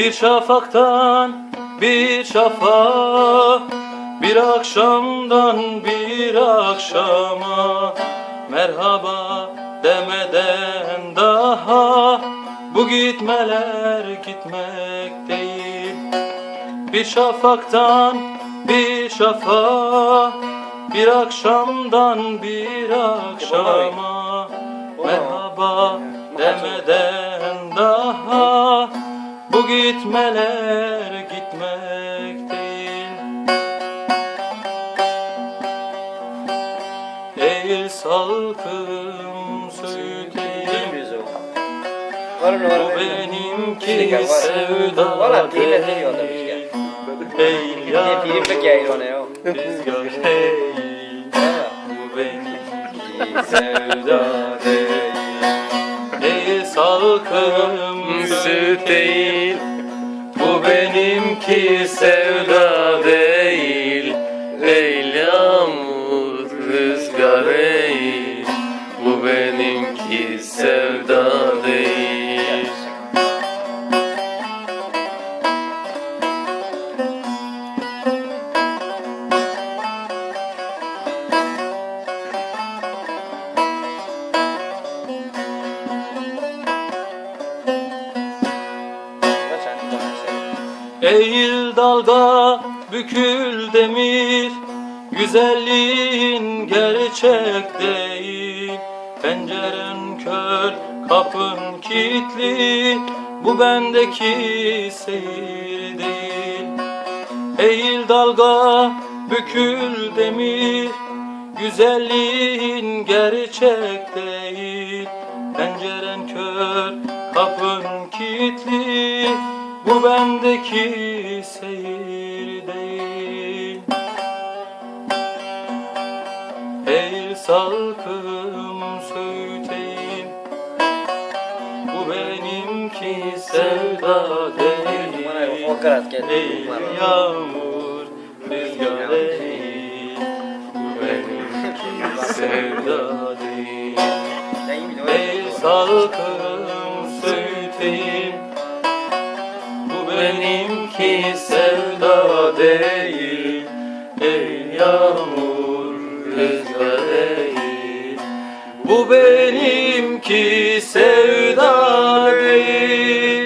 Bir şafaktan bir şafağa Bir akşamdan bir akşama Merhaba demeden daha Bu gitmeler gitmek değil. Bir şafaktan bir şafağa Bir akşamdan bir akşama. Merhaba demeden daha bu gitmeler gitmek değil Eğil salkım söğüteyim Bu benimki sevda değil ona ya? rüzgar hey. Bu benimki sevda değil. Ey salkım süt değil Bu benimki sevda değil sevda? Eğil dalga bükül demir Güzelliğin gerçek değil Penceren kör kapın kilitli. Bu bendeki seyir değil. Eğil dalga bükül demir. Güzelliğin gerçek değil. Penceren kör kapın kilitli. Bu bendeki seyir değil. Eğil salkım söğüteyim Bu benimki sevda değil. Ey yağmur rüzgar değil Bu benimki sevda değil? Ey salkım söğüteyim Bu benimki sevda Bu benimki sevda değil